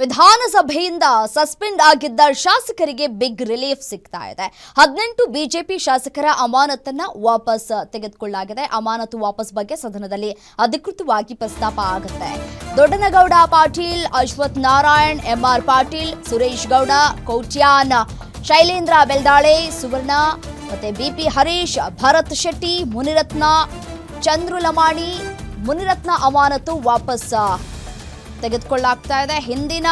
ವಿಧಾನಸಭೆಯಿಂದ suspend ಆಗಿದ್ದ ಶಾಸಕರಿಗೆ big relief ಸಿಗ್ತಾ ಇದೆ. ಹದಿನೆಂಟು ಬಿಜೆಪಿ ಶಾಸಕರ ಅಮಾನತನ್ನ ವಾಪಸ್ ತೆಗೆದುಕೊಳ್ಳಲಾಗಿದೆ. ಅಮಾನತು ವಾಪಸ್ ಬಗ್ಗೆ ಸದನದಲ್ಲಿ ಅಧಿಕೃತವಾಗಿ ಪ್ರಸ್ತಾಪ ಆಗುತ್ತೆ. ದೊಡ್ಡನಗೌಡ ಪಾಟೀಲ್, ಅಶ್ವಥ್ ನಾರಾಯಣ್, ಎಂಆರ್ ಪಾಟೀಲ್, ಸುರೇಶ್ ಗೌಡ, ಕೌಟ್ಯಾನ್, ಶೈಲೇಂದ್ರ ಬೆಲ್ದಾಳೆ, ಸುವರ್ಣ ಮತ್ತೆ ಬಿಪಿ ಹರೀಶ್, ಭರತ್ ಶೆಟ್ಟಿ, ಮುನಿರತ್ನ ಚಂದ್ರು ಲಮಾಣಿ ಮುನಿರತ್ನ ಅಮಾನತು ವಾಪಸ್ ತೆಗೆದುಕೊಳ್ಳಲಾಗ್ತಾ ಇದೆ. ಹಿಂದಿನ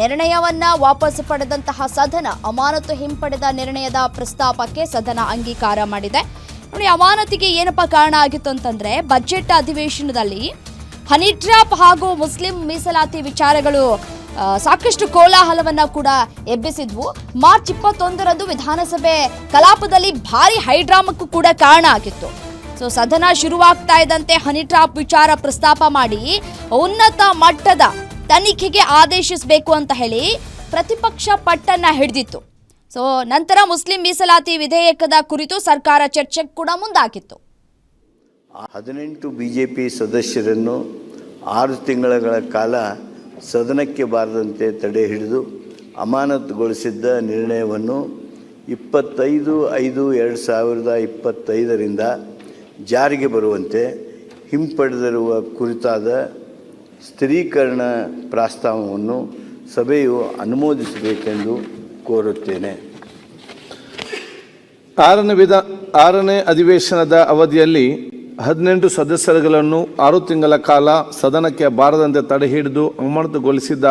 ನಿರ್ಣಯವನ್ನ ವಾಪಸ್ ಪಡೆದಂತಹ ಸದನ ಅಮಾನತು ಹಿಂಪಡೆದ ನಿರ್ಣಯದ ಪ್ರಸ್ತಾಪಕ್ಕೆ ಸದನ ಅಂಗೀಕಾರ ಮಾಡಿದೆ. ನೋಡಿ, ಅಮಾನತಿಗೆ ಏನಪ್ಪ ಕಾರಣ ಆಗಿತ್ತು ಅಂತಂದ್ರೆ ಬಜೆಟ್ ಅಧಿವೇಶನದಲ್ಲಿ ಹನಿ ಟ್ರ್ಯಾಪ್ ಹಾಗೂ ಮುಸ್ಲಿಂ ಮೀಸಲಾತಿ ವಿಚಾರಗಳು ಸಾಕಷ್ಟು ಕೋಲಾಹಲವನ್ನ ಕೂಡ ಎಬ್ಬಿಸಿದ್ವು. ಮಾರ್ಚ್ ಇಪ್ಪತ್ತೊಂದರಂದು ವಿಧಾನಸಭೆ ಕಲಾಪದಲ್ಲಿ ಭಾರಿ ಹೈಡ್ರಾಮಕ್ಕೂ ಕೂಡ ಕಾರಣ ಆಗಿತ್ತು. ಸೊ ಸದನ ಶುರುವಾಗ್ತಾ ಇದ್ದಂತೆ ಹನಿ ಟ್ರಾಪ್ ವಿಚಾರ ಪ್ರಸ್ತಾಪ ಮಾಡಿ ಉನ್ನತ ಮಟ್ಟದ ತನಿಖೆಗೆ ಆದೇಶಿಸಬೇಕು ಅಂತ ಹೇಳಿ ಪ್ರತಿಪಕ್ಷ ಪಟ್ಟನ್ನ ಹಿಡಿದಿತ್ತು. ಸೊ ನಂತರ ಮುಸ್ಲಿಂ ಮೀಸಲಾತಿ ವಿಧೇಯಕದ ಕುರಿತು ಸರ್ಕಾರ ಚರ್ಚೆಗೆ ಕೂಡ ಮುಂದಾಕಿತ್ತು ಹದಿನೆಂಟು ಬಿ ಜೆ ಪಿ ಸದಸ್ಯರನ್ನು ಆರು ತಿಂಗಳ ಕಾಲ ಸದನಕ್ಕೆ ಬಾರದಂತೆ ತಡೆ ಹಿಡಿದು ಅಮಾನತುಗೊಳಿಸಿದ್ದ ನಿರ್ಣಯವನ್ನು ಇಪ್ಪತ್ತೈದು ಐದು ಎರಡು ಸಾವಿರದ ಇಪ್ಪತ್ತೈದರಿಂದ ಜಾರಿಗೆ ಬರುವಂತೆ ಹಿಂಪಡೆದಿರುವ ಕುರಿತಾದ ಸ್ಥಿರೀಕರಣ ಪ್ರಸ್ತಾವವನ್ನು ಸಭೆಯು ಅನುಮೋದಿಸಬೇಕೆಂದು ಕೋರುತ್ತೇನೆ. ಆರನೇ ವಿಧ, ಆರನೇ ಅಧಿವೇಶನದ ಅವಧಿಯಲ್ಲಿ ಹದಿನೆಂಟು ಸದಸ್ಯರುಗಳನ್ನು ಆರು ತಿಂಗಳ ಕಾಲ ಸದನಕ್ಕೆ ಬಾರದಂತೆ ತಡೆ ಹಿಡಿದು ಅಮಾನತುಗೊಳಿಸಿದ್ದ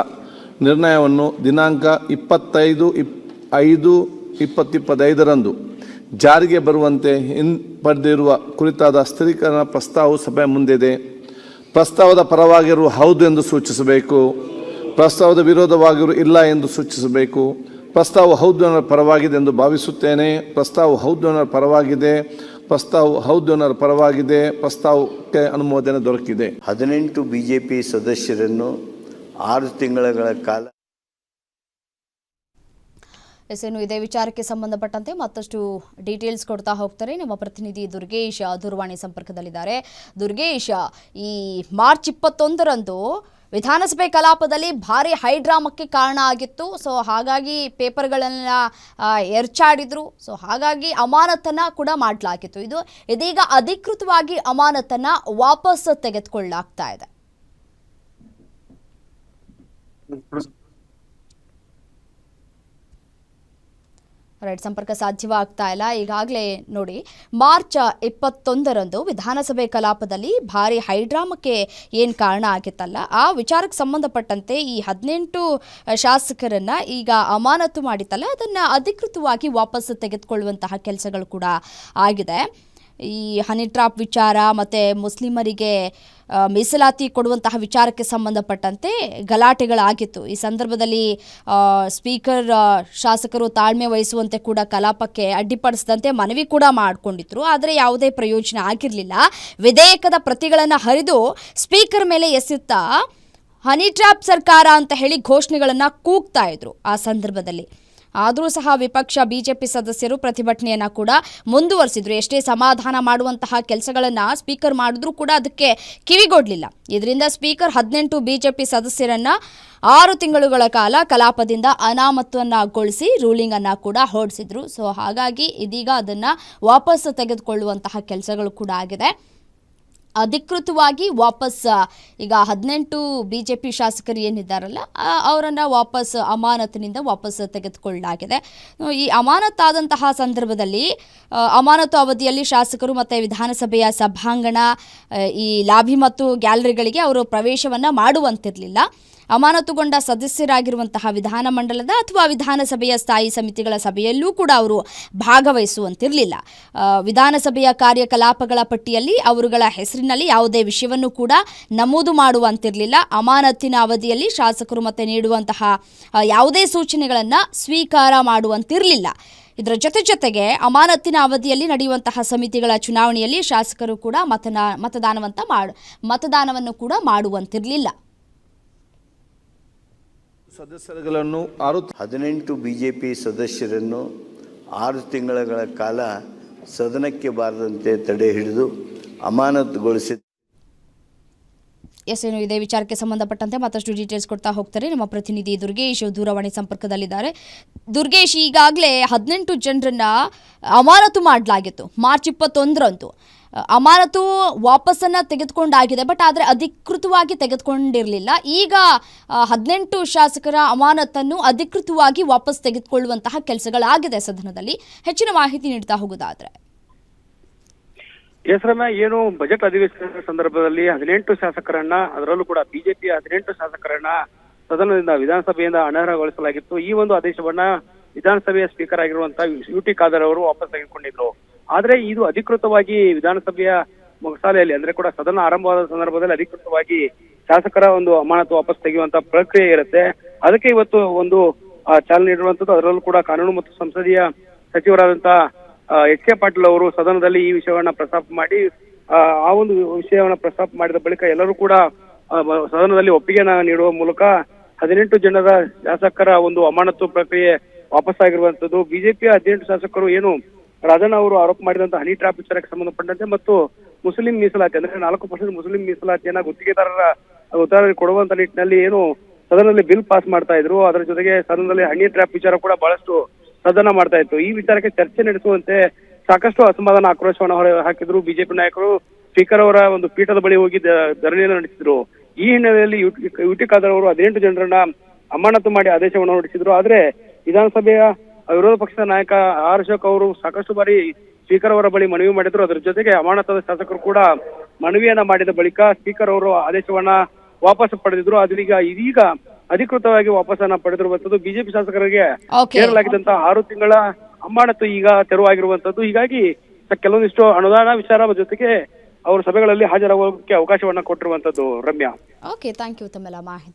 ನಿರ್ಣಯವನ್ನು ದಿನಾಂಕ ಇಪ್ಪತ್ತೈದು, ಇಪ್, ಐದು, ಇಪ್ಪತ್ತಿಪ್ಪತ್ತೈದರಂದು ಜಾರಿಗೆ ಬರುವಂತೆ ಹಿಂಪಡೆದಿರುವ ಕುರಿತಾದ ಸ್ಥಿರೀಕರಣ ಪ್ರಸ್ತಾವವು ಸಭೆ ಮುಂದಿದೆ. ಪ್ರಸ್ತಾವದ ಪರವಾಗಿರುವ ಹೌದು ಎಂದು ಸೂಚಿಸಬೇಕು. ಪ್ರಸ್ತಾವದ ವಿರೋಧವಾಗಿರುವ ಇಲ್ಲ ಎಂದು ಸೂಚಿಸಬೇಕು. ಪ್ರಸ್ತಾವ ಹೌದು ಅನ್ನೋ ಪರವಾಗಿದೆ ಎಂದು ಭಾವಿಸುತ್ತೇನೆ. ಪ್ರಸ್ತಾವ ಹೌದು ಅನ್ನೋ ಪರವಾಗಿದೆ. ಪ್ರಸ್ತಾವ ಹೌದು ಅನ್ನೋ ಪರವಾಗಿದೆ. ಪ್ರಸ್ತಾವಕ್ಕೆ ಅನುಮೋದನೆ ದೊರಕಿದೆ. ಹದಿನೆಂಟು ಬಿ ಜೆ ಪಿ ಸದಸ್ಯರನ್ನು ಆರು ತಿಂಗಳ ಕಾಲ ಎಸ್ ಇದೇ ವಿಚಾರಕ್ಕೆ ಸಂಬಂಧಪಟ್ಟಂತೆ ಮತ್ತಷ್ಟು ಡೀಟೇಲ್ಸ್ ಕೊಡ್ತಾ ಹೋಗ್ತಾರೆ. ನಮ್ಮ ಪ್ರತಿನಿಧಿ ದುರ್ಗೇಶ್ ದೂರವಾಣಿ ಸಂಪರ್ಕದಲ್ಲಿದ್ದಾರೆ. ದುರ್ಗೇಶ್, ಈ ಮಾರ್ಚ್ ಇಪ್ಪತ್ತೊಂದರಂದು ವಿಧಾನಸಭೆ ಕಲಾಪದಲ್ಲಿ ಭಾರಿ ಹೈಡ್ರಾಮಕ್ಕೆ ಕಾರಣ ಆಗಿತ್ತು. ಸೊ, ಹಾಗಾಗಿ ಪೇಪರ್ಗಳನ್ನ ಎರ್ಚಾಡಿದ್ರು. ಸೊ, ಹಾಗಾಗಿ ಅಮಾನತನ್ನ ಕೂಡ ಮಾಡಲಾಗಿತ್ತು. ಇದು ಇದೀಗ ಅಧಿಕೃತವಾಗಿ ಅಮಾನತನ್ನ ವಾಪಸ್ ತೆಗೆದುಕೊಳ್ಳಲಾಗ್ತಾ ಇದೆ. ರೈಟ್ ಸಂಪರ್ಕ ಸಾಧ್ಯವಾಗ್ತಾ ಇಲ್ಲ. ಈಗಾಗಲೇ ನೋಡಿ, ಮಾರ್ಚ್ ಇಪ್ಪತ್ತೊಂದರಂದು ವಿಧಾನಸಭೆ ಕಲಾಪದಲ್ಲಿ ಭಾರಿ ಹೈಡ್ರಾಮಕ್ಕೆ ಏನು ಕಾರಣ ಆಗಿತ್ತಲ್ಲ, ಆ ವಿಚಾರಕ್ಕೆ ಸಂಬಂಧಪಟ್ಟಂತೆ ಈ ಹದಿನೆಂಟು ಶಾಸಕರನ್ನ ಈಗ ಅಮಾನತು ಮಾಡಿತ್ತಲ್ಲ, ಅದನ್ನು ಅಧಿಕೃತವಾಗಿ ವಾಪಸ್ ತೆಗೆದುಕೊಳ್ಳುವಂತಹ ಕೆಲಸಗಳು ಕೂಡ ಆಗಿದೆ. ಈ ಹನಿ ಟ್ರಾಪ್ ವಿಚಾರ ಮತ್ತು ಮುಸ್ಲಿಮರಿಗೆ ಮೀಸಲಾತಿ ಕೊಡುವಂತಹ ವಿಚಾರಕ್ಕೆ ಸಂಬಂಧಪಟ್ಟಂತೆ ಗಲಾಟೆಗಳಾಗಿತ್ತು. ಈ ಸಂದರ್ಭದಲ್ಲಿ ಸ್ಪೀಕರ್ ಶಾಸಕರು ತಾಳ್ಮೆ ವಹಿಸುವಂತೆ ಕೂಡ ಕಲಾಪಕ್ಕೆ ಅಡ್ಡಿಪಡಿಸದಂತೆ ಮನವಿ ಕೂಡ ಮಾಡಿಕೊಂಡಿದ್ರು. ಆದರೆ ಯಾವುದೇ ಪ್ರಯೋಜನ ಆಗಿರಲಿಲ್ಲ. ವಿಧೇಯಕದ ಪ್ರತಿಗಳನ್ನು ಹರಿದು ಸ್ಪೀಕರ್ ಮೇಲೆ ಎಸೆಯುತ್ತಾ ಹನಿ ಟ್ರ್ಯಾಪ್ ಸರ್ಕಾರ ಅಂತ ಹೇಳಿ ಘೋಷಣೆಗಳನ್ನು ಕೂಗ್ತಾ ಇದ್ರು ಆ ಸಂದರ್ಭದಲ್ಲಿ. ಆದರೂ ಸಹ ವಿಪಕ್ಷ ಬಿಜೆಪಿ ಸದಸ್ಯರು ಪ್ರತಿಭಟನೆಯನ್ನು ಕೂಡ ಮುಂದುವರಿಸಿದ್ರು. ಎಷ್ಟೇ ಸಮಾಧಾನ ಮಾಡುವಂತಹ ಕೆಲಸಗಳನ್ನು ಸ್ಪೀಕರ್ ಮಾಡಿದ್ರೂ ಕೂಡ ಅದಕ್ಕೆ ಕಿವಿಗೊಡ್ಲಿಲ್ಲ. ಇದರಿಂದ ಸ್ಪೀಕರ್ ಹದಿನೆಂಟು ಬಿಜೆಪಿ ಸದಸ್ಯರನ್ನ ಆರು ತಿಂಗಳುಗಳ ಕಾಲ ಕಲಾಪದಿಂದ ಅನಾಮತವನ್ನಾಗೊಳಿಸಿ ರೂಲಿಂಗ್ ಅನ್ನ ಕೂಡ ಹೊರಡಿಸಿದ್ರು. ಸೊ, ಹಾಗಾಗಿ ಇದೀಗ ಅದನ್ನ ವಾಪಸ್ ತೆಗೆದುಕೊಳ್ಳುವಂತಹ ಕೆಲಸಗಳು ಕೂಡ ಆಗಿದೆ. ಅಧಿಕೃತವಾಗಿ ವಾಪಸ್, ಈಗ ಹದಿನೆಂಟು ಬಿ ಜೆ ಪಿ ಶಾಸಕರು ಏನಿದ್ದಾರಲ್ಲ ಅವರನ್ನು ವಾಪಸ್ ಅಮಾನತಿನಿಂದ ವಾಪಸ್ ತೆಗೆದುಕೊಳ್ಳಲಾಗಿದೆ. ಈ ಅಮಾನತಾದಂತಹ ಸಂದರ್ಭದಲ್ಲಿ ಅಮಾನತು ಅವಧಿಯಲ್ಲಿ ಶಾಸಕರು ಮತ್ತು ವಿಧಾನಸಭೆಯ ಸಭಾಂಗಣ ಈ ಲಾಭಿ ಮತ್ತು ಗ್ಯಾಲರಿಗಳಿಗೆ ಅವರು ಪ್ರವೇಶವನ್ನು ಮಾಡುವಂತಿರಲಿಲ್ಲ. ಅಮಾನತುಗೊಂಡ ಸದಸ್ಯರಾಗಿರುವಂತಹ ವಿಧಾನಮಂಡಲದ ಅಥವಾ ವಿಧಾನಸಭೆಯ ಸ್ಥಾಯಿ ಸಮಿತಿಗಳ ಸಭೆಯಲ್ಲೂ ಕೂಡ ಅವರು ಭಾಗವಹಿಸುವಂತಿರಲಿಲ್ಲ. ವಿಧಾನಸಭೆಯ ಕಾರ್ಯಕಲಾಪಗಳ ಪಟ್ಟಿಯಲ್ಲಿ ಅವರುಗಳ ಹೆಸರಿನಲ್ಲಿ ಯಾವುದೇ ವಿಷಯವನ್ನು ಕೂಡ ನಮೂದು ಮಾಡುವಂತಿರಲಿಲ್ಲ. ಅಮಾನತಿನ ಅವಧಿಯಲ್ಲಿ ಶಾಸಕರು ಮತ್ತೆ ನೀಡುವಂತಹ ಯಾವುದೇ ಸೂಚನೆಗಳನ್ನು ಸ್ವೀಕಾರ ಮಾಡುವಂತಿರಲಿಲ್ಲ. ಇದರ ಜೊತೆ ಜೊತೆಗೆ ಅಮಾನತ್ತಿನ ಅವಧಿಯಲ್ಲಿ ನಡೆಯುವಂತಹ ಸಮಿತಿಗಳ ಚುನಾವಣೆಯಲ್ಲಿ ಶಾಸಕರು ಕೂಡ ಮತನಾ, ಮತದಾನವಂತ ಮಾಡ, ಮತದಾನವನ್ನು ಕೂಡ ಮಾಡುವಂತಿರಲಿಲ್ಲ. ಸದಸ್ಯರುಗಳನ್ನು ಆರು ಹದಿನೆಂಟು ಬಿ ಜೆ ಪಿ ಸದಸ್ಯರನ್ನು ಆರು ತಿಂಗಳ ಕಾಲ ಸದನಕ್ಕೆ ಬಾರದಂತೆ ತಡೆ ಹಿಡಿದು ಅಮಾನತುಗೊಳಿಸಿದ ಎಸ್ ಏನು ಇದೇ ವಿಚಾರಕ್ಕೆ ಸಂಬಂಧಪಟ್ಟಂತೆ ಮತ್ತಷ್ಟು ಡೀಟೇಲ್ಸ್ ಕೊಡ್ತಾ ಹೋಗ್ತಾರೆ. ನಮ್ಮ ಪ್ರತಿನಿಧಿ ದುರ್ಗೇಶ್ ದೂರವಾಣಿ ಸಂಪರ್ಕದಲ್ಲಿದ್ದಾರೆ. ದುರ್ಗೇಶ್ ಈಗಾಗಲೇ ಹದಿನೆಂಟು ಜನರನ್ನ ಅಮಾನತು ಮಾಡಲಾಗಿತ್ತು. ಮಾರ್ಚ್ ಇಪ್ಪತ್ತೊಂದರಂದು. ಅಮಾನತು ವಾಪಸ್ಸನ್ನು ತೆಗೆದುಕೊಂಡಾಗಿದೆ, ಬಟ್ ಆದರೆ ಅಧಿಕೃತವಾಗಿ ತೆಗೆದುಕೊಂಡಿರಲಿಲ್ಲ. ಈಗ ಹದಿನೆಂಟು ಶಾಸಕರ ಅಮಾನತನ್ನು ಅಧಿಕೃತವಾಗಿ ವಾಪಸ್ ತೆಗೆದುಕೊಳ್ಳುವಂತಹ ಕೆಲಸಗಳಾಗಿದೆ ಸದನದಲ್ಲಿ. ಹೆಚ್ಚಿನ ಮಾಹಿತಿ ನೀಡ್ತಾ ಹೋಗೋದಾದ್ರೆ. ಹೆಸರನ್ನ ಏನು ಬಜೆಟ್ ಅಧಿವೇಶನದ ಸಂದರ್ಭದಲ್ಲಿ ಹದಿನೆಂಟು ಶಾಸಕರನ್ನ, ಅದರಲ್ಲೂ ಕೂಡ ಬಿಜೆಪಿ ಹದಿನೆಂಟು ಶಾಸಕರನ್ನ ಸದನದಿಂದ ವಿಧಾನಸಭೆಯಿಂದ ಅನರ್ಹಗೊಳಿಸಲಾಗಿತ್ತು. ಈ ಒಂದು ಆದೇಶವನ್ನ ವಿಧಾನಸಭೆಯ ಸ್ಪೀಕರ್ ಆಗಿರುವಂತಹ ಯು ಟಿ ಖಾದರ್ ಅವರು ವಾಪಸ್ ತೆಗೆದುಕೊಂಡಿದ್ರು. ಆದ್ರೆ ಇದು ಅಧಿಕೃತವಾಗಿ ವಿಧಾನಸಭೆಯ ಮೊಗಸಾಲೆಯಲ್ಲಿ ಅಂದ್ರೆ ಕೂಡ ಸದನ ಆರಂಭವಾದ ಸಂದರ್ಭದಲ್ಲಿ ಅಧಿಕೃತವಾಗಿ ಶಾಸಕರ ಒಂದು ಅಮಾನತು ವಾಪಸ್ ತೆಗೆಯುವಂತ ಪ್ರಕ್ರಿಯೆ ಇರುತ್ತೆ. ಅದಕ್ಕೆ ಇವತ್ತು ಒಂದು ಚಾಲನೆ ನೀಡಿರುವಂತದ್ದು ಅದರಲ್ಲೂ ಕೂಡ ಕಾನೂನು ಮತ್ತು ಸಂಸದೀಯ ಸಚಿವರಾದಂತಹ ಎಚ್ ಕೆ ಪಾಟೀಲ್ ಅವರು ಸದನದಲ್ಲಿ ಈ ವಿಷಯವನ್ನ ಪ್ರಸ್ತಾಪ ಮಾಡಿ ಆ, ಒಂದು ವಿಷಯವನ್ನ ಪ್ರಸ್ತಾಪ ಮಾಡಿದ ಬಳಿಕ ಎಲ್ಲರೂ ಕೂಡ ಸದನದಲ್ಲಿ ಒಪ್ಪಿಗೆನ ನೀಡುವ ಮೂಲಕ ಹದಿನೆಂಟು ಜನರ ಶಾಸಕರ ಒಂದು ಅಮಾನತು ಪ್ರಕ್ರಿಯೆ ವಾಪಸ್ ಆಗಿರುವಂತದ್ದು ಬಿಜೆಪಿಯ ಹದಿನೆಂಟು ಶಾಸಕರು ಏನು ರಾಜಣ್ಣ ಅವರು ಆರೋಪ ಮಾಡಿದಂತಹ ಹನಿ ಟ್ರಾಪ್ ವಿಚಾರಕ್ಕೆ ಸಂಬಂಧಪಟ್ಟಂತೆ ಮತ್ತು ಮುಸ್ಲಿಂ ಮೀಸಲಾತಿ, ಅಂದ್ರೆ ನಾಲ್ಕು ಪರ್ಸೆಂಟ್ ಮುಸ್ಲಿಂ ಮೀಸಲಾತಿಯನ್ನ ಗುತ್ತಿಗೆದಾರರ ಉದಾಹರಣೆ ಕೊಡುವಂತ ನಿಟ್ಟಿನಲ್ಲಿ ಏನು ಸದನದಲ್ಲಿ ಬಿಲ್ ಪಾಸ್ ಮಾಡ್ತಾ ಇದ್ರು. ಅದರ ಜೊತೆಗೆ ಸದನದಲ್ಲಿ ಹನಿ ಟ್ರಾಪ್ ವಿಚಾರ ಕೂಡ ಬಹಳಷ್ಟು ಸದನ ಮಾಡ್ತಾ ಇತ್ತು. ಈ ವಿಚಾರಕ್ಕೆ ಚರ್ಚೆ ನಡೆಸುವಂತೆ ಸಾಕಷ್ಟು ಅಸಮಾಧಾನ ಆಕ್ರೋಶವನ್ನು ಹೊರ ಹಾಕಿದ್ರು. ಬಿಜೆಪಿ ನಾಯಕರು ಸ್ಪೀಕರ್ ಅವರ ಒಂದು ಪೀಠದ ಬಳಿ ಹೋಗಿ ಧರಣಿಯನ್ನು ನಡೆಸಿದ್ರು. ಈ ಹಿನ್ನೆಲೆಯಲ್ಲಿ ಯುಟಿ ಖಾದರ್ ಅವರು ಹದಿನೆಂಟು ಜನರನ್ನ ಅಮಾನತು ಮಾಡಿ ಆದೇಶವನ್ನು ಹೊರಡಿಸಿದ್ರು. ಆದ್ರೆ ವಿಧಾನಸಭೆಯ ವಿರೋಧ ಪಕ್ಷದ ನಾಯಕ ಆರ್ ಅಶೋಕ್ ಅವರು ಸಾಕಷ್ಟು ಬಾರಿ ಸ್ಪೀಕರ್ ಅವರ ಬಳಿ ಮನವಿ ಮಾಡಿದ್ರು. ಅದರ ಜೊತೆಗೆ ಅಮಾನತದ ಶಾಸಕರು ಕೂಡ ಮನವಿಯನ್ನ ಮಾಡಿದ ಬಳಿಕ ಸ್ಪೀಕರ್ ಅವರು ಆದೇಶವನ್ನ ವಾಪಸ್ ಪಡೆದಿದ್ರು. ಅದೀಗ ಇದೀಗ ಅಧಿಕೃತವಾಗಿ ವಾಪಸ್ಸನ್ನ ಪಡೆದಿರುವಂತದ್ದು ಬಿಜೆಪಿ ಶಾಸಕರಿಗೆ. ಕೇರಲಾಗಿದ್ದಂತಹ ಆರು ತಿಂಗಳ ಅಮಾನತು ಈಗ ತೆರವಾಗಿರುವಂತದ್ದು. ಹೀಗಾಗಿ ಕೆಲವೊಂದಿಷ್ಟು ಅನುದಾನ ವಿಚಾರ ಜೊತೆಗೆ ಅವರು ಸಭೆಗಳಲ್ಲಿ ಹಾಜರಾಗೋಕೆ ಅವಕಾಶವನ್ನ ಕೊಟ್ಟಿರುವಂತದ್ದು ರಮ್ಯಾ. ಓಕೆ ಥ್ಯಾಂಕ್ ಯು ತಮ್ಮೆಲ್ಲ ಮಾಹಿತಿ.